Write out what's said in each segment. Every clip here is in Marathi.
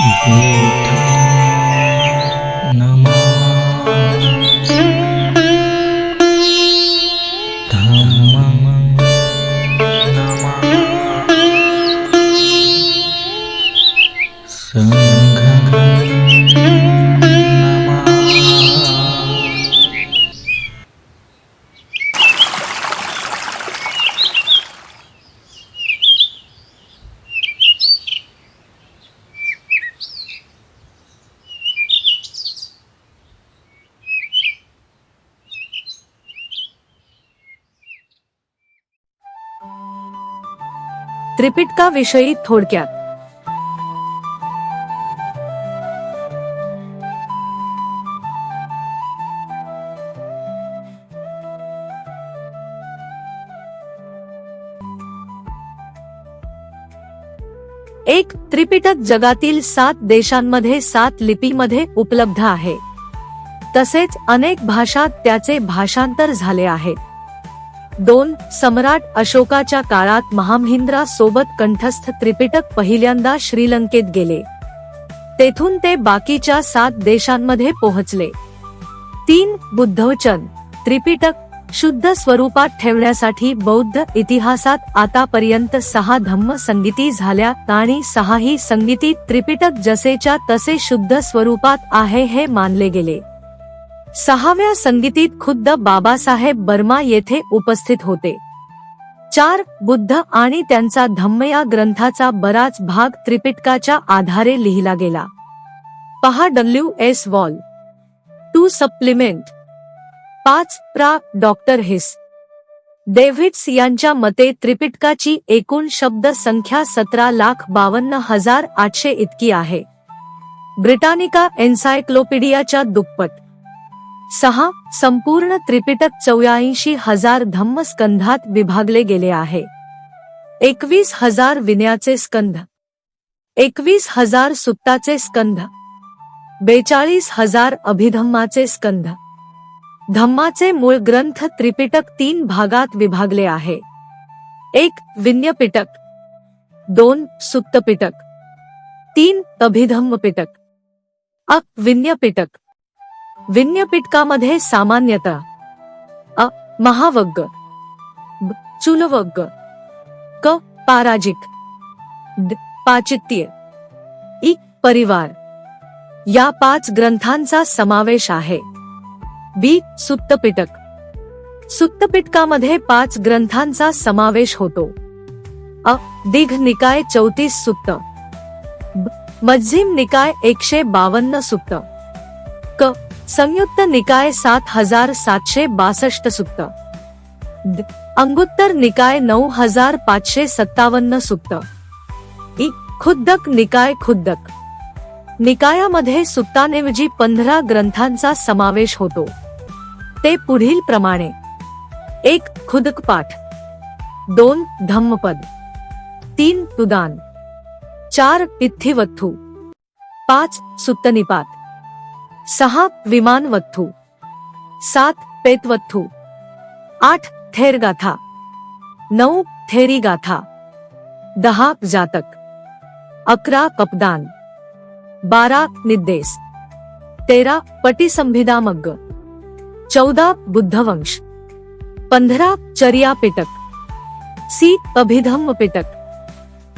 嗯。त्रिपिटकाविषयी थोडक्यात. एक त्रिपिटक जगातील सात देशांमध्ये सात लिपीमध्ये उपलब्ध आहे. तसेच अनेक भाषात त्याचे भाषांतर झाले आहे. दोन सम्राट अशोकाच्या काळात महामहिंद्रा सोबत कंठस्थ त्रिपिटक पहिल्यांदा श्रीलंकेत गेले. तेथून ते बाकीच्या सात देशांमध्ये पोहोचले. तीन बुद्धवचन त्रिपिटक शुद्ध स्वरूपात ठेवण्यासाठी बौद्ध इतिहासात आतापर्यंत सहा धम्म संगीती झाल्या आणि सहाही संगीती त्रिपिटक जसेच्या तसे शुद्ध स्वरूपात आहे हे मानले गेले. सहाव्या संगीतीत खुद्द बाबासाहेब बर्मा येथे उपस्थित होते. चार बुद्ध आणि त्यांचा धम्म या ग्रंथाचा बराच भाग त्रिपिटकाच्या आधारे लिहिला गेला. पहा W S Wall. Two supplement. पाच प्रा. Doctor his. डेव्हिड्स यांच्या मते त्रिपिटकाची एकूण शब्द संख्या सतरा लाख बावन्न हजार आठशे इतकी आहे. ब्रिटानिका एन्सायक्लोपीडियाच्या दुप्पट. सहा संपूर्ण त्रिपिटक चौऱ्याऐंशी हज़ार धम्म स्कंधात विभागले गेले आहे. एकवीस हज़ार विनयाचे स्कंध. एकवीस हज़ार सुत्ताचे स्कंध. बेचाळीस हज़ार अभिधम्माचे स्कंध. धम्माचे मूळ ग्रंथ त्रिपिटक तीन भागात विभागले आहे. एक, विन्यपिटक. दोन सुत्तपिटक तीन अभिधम्म पिटक अ विन्यपिटक. विन्यपिटकामध्ये सामान्यतः अ महावग्ग ब चुलवग्ग क पाराजिक ड पाचित्य इ परिवार. या पाच ग्रंथांचा समावेश आहे. बी सुत्तपिटक सुत्तपिटकामध्ये पाच ग्रंथांचा समावेश होतो. अ दिघ निकाय चौतीस सुत्त ब मध्यम निकाय एकशे बावन्न सुक्त क संयुक्त निकाय सात हजार सातशे बासष्ट सुक्त. अंगुत्तर निकाय नऊ हजार पाचशे सत्तावन्न सुक्त. इ. खुद्दक निकाय खुद्दक. निकायामध्ये सुत्तांऐवजी पंधरा ग्रंथांचा समावेश होतो. ते पुढील प्रमाणे. एक खुदक पाठ दोन धम्मपद. तीन तुदान. चार इत्थिवत्थू पाच सुत्तनिपात सहा विमानवत्थू, सात पेतवत्थू, आठ थेरगाथा, नऊ थेरीगाथा, दहा जातक, अकरा कपदान, बारा निद्देस तेरा पटिसंभिदा मग्ग, चौदा बुद्धवंश, पंधरा चर्या पिटक सी अभिधम्म पिटक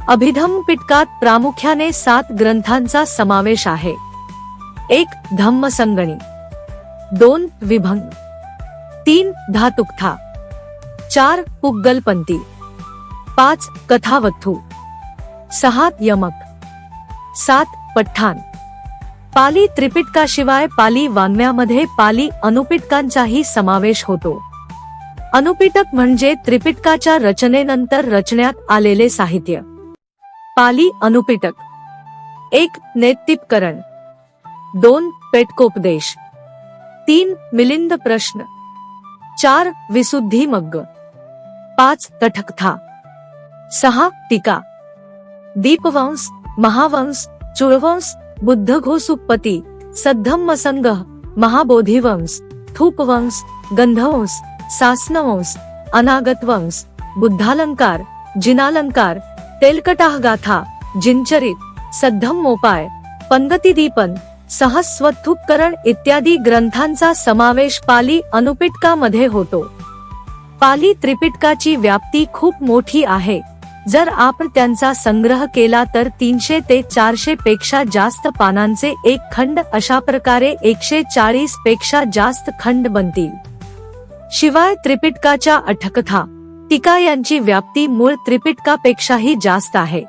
अभिधम्म पिटकात प्रामुख्याने सात ग्रंथांचा समावेश आहे. एक धम्म संगणी दोन विभंग तीन धातुकथा चार पुग्गलपंती पाच कथावथू सहा यमक सात पठ्ठाण पाली त्रिपिटकाशिवाय पाली वाङ्म्यामध्ये पाली अनुपिटकांचाही समावेश होतो. अनुपिटक म्हणजे त्रिपिटकाच्या रचनेनंतर रचण्यात आलेले साहित्य. पाली अनुपिटक एक नेत्तिपकरण दोन पेटकोपदेश. तीन मिलिंद प्रश्न. चार विशुद्धी मग्ग. पाच कठकथा. सहा टीका. दीपवंश महावंश चुळवंश बुद्धघोसुपती सद्धम्म संघ महाबोधिवंश थूपवंश गंधवंश सासनवंश अनागत वंश बुद्धालंकार, जिनालंकार तेलकटाह गाथा जिनचरित सद्धम्मोपाय, पंगतीदीपन सहस्वत्थुपकरण इत्यादी ग्रंथांचा समावेश पाली अनुपिटकामध्ये होतो. पाली त्रिपिटकाची व्याप्ती खूप मोठी आहे. जर आपण त्यांचा संग्रह केला तर तीनशे ते चारशे पेक्षा जास्त पानांचे एक खंड अशा प्रकारे एकशे चाळीसपेक्षा जास्त खंड बनतील. शिवाय त्रिपिटकाच्या अठकथा टीका यांची व्याप्ती मूळ त्रिपिटकापेक्षाही जास्त आहे.